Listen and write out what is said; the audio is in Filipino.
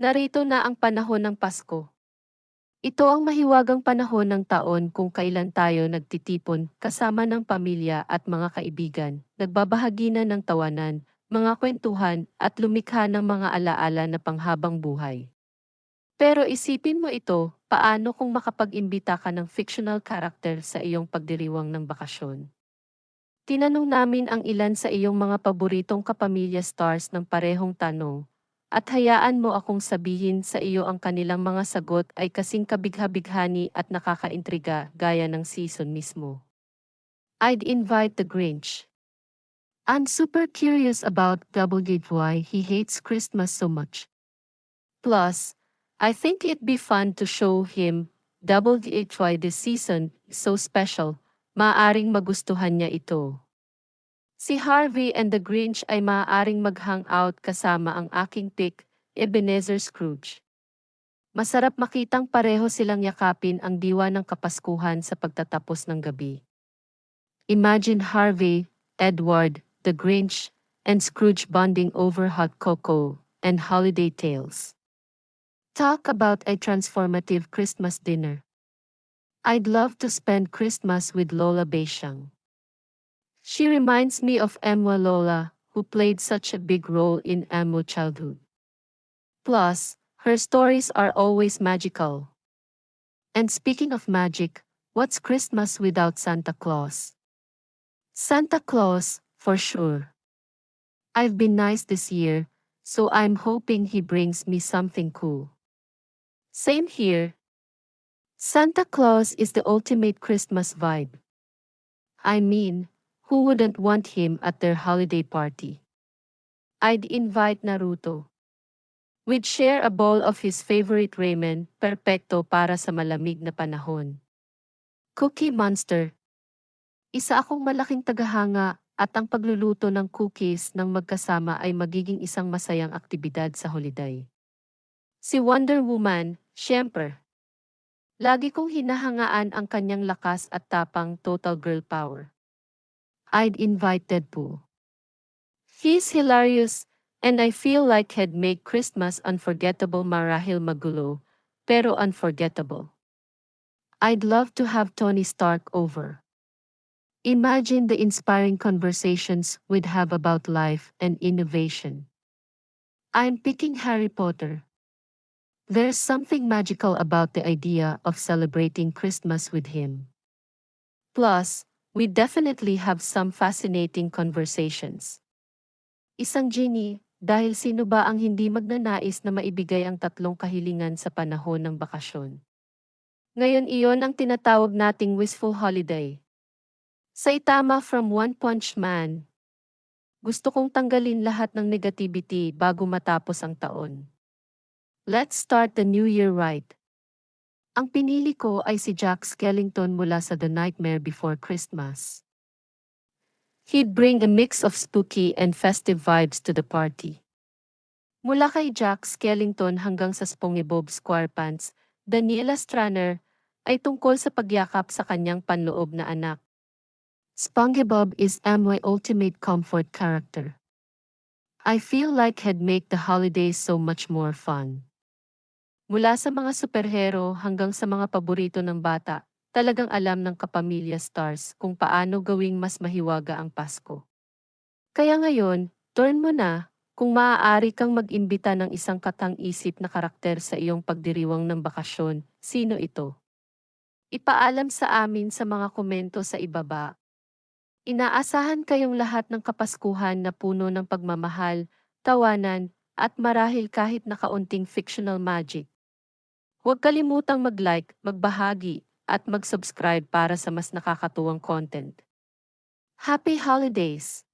Narito na ang panahon ng Pasko. Ito ang mahiwagang panahon ng taon kung kailan tayo nagtitipon kasama ng pamilya at mga kaibigan, nagbabahagi na ng tawanan, mga kwentuhan at lumikha ng mga alaala na panghabang buhay. Pero isipin mo ito, paano kung makapag-imbita ka ng fictional character sa iyong pagdiriwang ng bakasyon? Tinanong namin ang ilan sa iyong mga paboritong kapamilya stars ng parehong tanong, at hayaan mo akong sabihin sa iyo ang kanilang mga sagot ay kasing kabigha-bighani at nakakaintriga gaya ng season mismo. I'd invite the Grinch. I'm super curious about why he hates Christmas so much. Plus, I think it'd be fun to show him Doublegate why this season so special. Maaring magustuhan niya ito. Si Harvey and the Grinch ay maaaring mag-hangout kasama ang aking pick, Ebenezer Scrooge. Masarap makitang pareho silang yakapin ang diwa ng kapaskuhan sa pagtatapos ng gabi. Imagine Harvey, Edward, the Grinch, and Scrooge bonding over hot cocoa and holiday tales. Talk about a transformative Christmas dinner. I'd love to spend Christmas with Lola Beishang. She reminds me of Emma Lola, who played such a big role in Amo childhood. Plus, her stories are always magical. And speaking of magic, what's Christmas without Santa Claus? Santa Claus, for sure. I've been nice this year, so I'm hoping he brings me something cool. Same here. Santa Claus is the ultimate Christmas vibe. I mean, who wouldn't want him at their holiday party? I'd invite Naruto. We'd share a bowl of his favorite ramen, perfecto para sa malamig na panahon. Cookie Monster. Isa akong malaking tagahanga at ang pagluluto ng cookies ng magkasama ay magiging isang masayang aktibidad sa holiday. Si Wonder Woman, syempre. Lagi kong hinahangaan ang kanyang lakas at tapang total girl power. I'd invite Deadpool. He's hilarious, and I feel like he'd make Christmas unforgettable marahil magulo, pero unforgettable. I'd love to have Tony Stark over. Imagine the inspiring conversations we'd have about life and innovation. I'm picking Harry Potter. There's something magical about the idea of celebrating Christmas with him. Plus, we definitely have some fascinating conversations. Isang genie, dahil sino ba ang hindi magnanais na maibigay ang tatlong kahilingan sa panahon ng bakasyon? Ngayon iyon ang tinatawag nating wistful holiday. Sa itama from One Punch Man, gusto kong tanggalin lahat ng negativity bago matapos ang taon. Let's start the new year right. Ang pinili ko ay si Jack Skellington mula sa The Nightmare Before Christmas. He'd bring a mix of spooky and festive vibes to the party. Mula kay Jack Skellington hanggang sa SpongeBob SquarePants, Daniela Stranner, ay tungkol sa pagyakap sa kanyang panloob na anak. SpongeBob is my ultimate comfort character. I feel like he'd make the holidays so much more fun. Mula sa mga superhero hanggang sa mga paborito ng bata, talagang alam ng kapamilya stars kung paano gawing mas mahiwaga ang Pasko. Kaya ngayon, turn mo na kung maaari kang mag-imbita ng isang katang-isip na karakter sa iyong pagdiriwang ng bakasyon, sino ito? Ipaalam sa amin sa mga komento sa ibaba. Inaasahan kayong lahat ng kapaskuhan na puno ng pagmamahal, tawanan, at marahil kahit na kaunting fictional magic. Huwag kalimutang mag-like, magbahagi, at mag-subscribe para sa mas nakakatuwang content. Happy Holidays!